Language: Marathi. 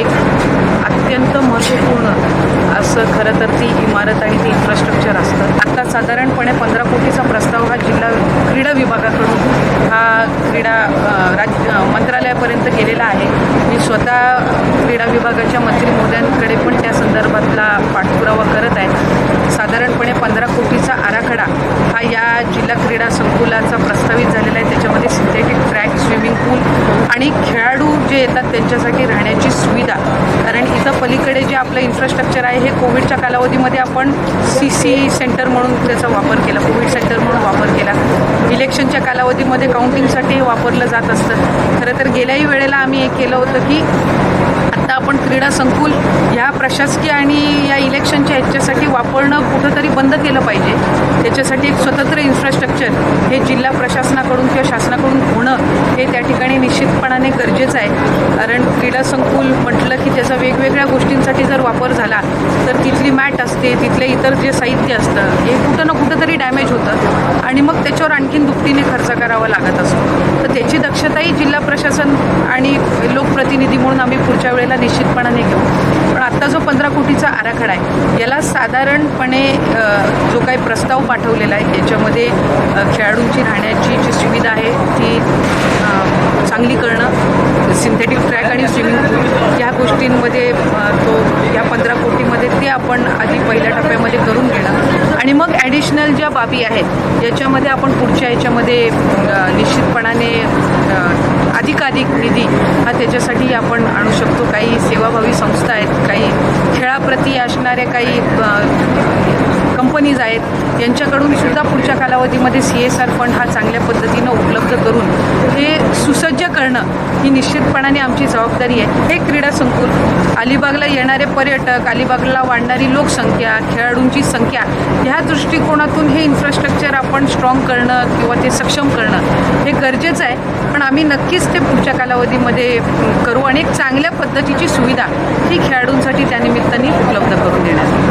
एक अत्यंत महत्त्वपूर्ण असं खरं तर ती इमारत आणि ते इन्फ्रास्ट्रक्चर असतं. आता साधारणपणे पंधरा कोटीचा प्रस्ताव हा जिल्हा क्रीडा विभागाकडून हा क्रीडा राज्य मंत्रालयापर्यंत गेलेला आहे. मी स्वतः क्रीडा विभागाच्या मंत्री महोदयांकडे पण त्या संदर्भातला पाठपुरावा करत आहे. साधारणपणे पंधरा कोटीचा आरा जिल्हा क्रीडा संकुलाचा प्रस्तावित झालेला आहे. त्याच्यामध्ये सिंथेटिक ट्रॅक स्विमिंग पूल आणि खेळाडू जे येतात त्यांच्यासाठी राहण्याची सुविधा. कारण इथं पलीकडे जे आपलं इन्फ्रास्ट्रक्चर आहे हे कोविडच्या कालावधीमध्ये आपण सी सी सेंटर म्हणून त्याचा वापर केला. कोविड सेंटर म्हणून वापर केला. इलेक्शनच्या कालावधीमध्ये काउंटिंगसाठी हे वापरलं जात असतं. खरं तर गेल्याही वेळेला आम्ही हे केलं होतं की आता आपण क्रीडा संकुल ह्या प्रशासकीय आणि या इलेक्शनच्या ह्याच्यासाठी वापरणं कुठंतरी बंद केलं पाहिजे. त्याच्यासाठी एक स्वतंत्र इन्फ्रास्ट्रक्चर हे जिल्हा प्रशासनाकडून किंवा शासनाकडून होणं हे त्या ठिकाणी निश्चितपणाने गरजेचं आहे. कारण क्रीडा संकुल म्हटलं की त्याचा वेगवेगळ्या गोष्टींसाठी जर वापर झाला तर तिथली मॅट असते तिथले इतर जे साहित्य असतं हे कुठं ना कुठं तरी डॅमेज होतं. आणि मग त्याच्यावर आणखीन दुपटीने खर्च करावा लागत असतो. त्याची दक्षताही जिल्हा प्रशासन आणि लोकप्रतिनिधी म्हणून आम्ही पुढच्या वेळेला निश्चितपणाने घेऊ. पण आत्ता जो पंधरा कोटीचा आराखडा आहे याला साधारणपणे जो काही प्रस्ताव पाठवलेला आहे याच्यामध्ये खेळाडूंची राहण्याची जी सुविधा आहे ती चांगली करणं सिंथेटिक ट्रॅक आणि स्विमिंग पूल या गोष्टींमध्ये तो या पंधरा कोटीमध्ये ते आपण आधी पहिल्या टप्प्यामध्ये करून घेणं आणि मग ॲडिशनल ज्या बाबी आहेत याच्यामध्ये आपण पुढच्या याच्यामध्ये निश्चितपणाने अधिकाधिक निधी हा त्याच्यासाठी आपण आणू शकतो. काही सेवाभावी संस्था आहेत काही खेळाप्रती असणाऱ्या काही कंपनीज आहेत यांच्याकडून सुद्धा पुढच्या कालावधीमध्ये सी एस आर फंड हा चांगल्या पद्धतीनं उपलब्ध करून हे सुसज्ज करणं ही निश्चितपणाने आमची जबाबदारी आहे. हे क्रीडा संकुल अलिबागला येणारे पर्यटक अलिबागला वाढणारी लोकसंख्या खेळाडूंची संख्या ह्या दृष्टिकोनातून हे इन्फ्रास्ट्रक्चर आपण स्ट्रॉंग करणं किंवा ते सक्षम करणं हे गरजेचं आहे. पण आम्ही नक्कीच ते पुढच्या कालावधीमध्ये करू आणि एक चांगल्या पद्धतीची सुविधा ही खेळाडूंसाठी त्यानिमित्ताने उपलब्ध करून देण्यात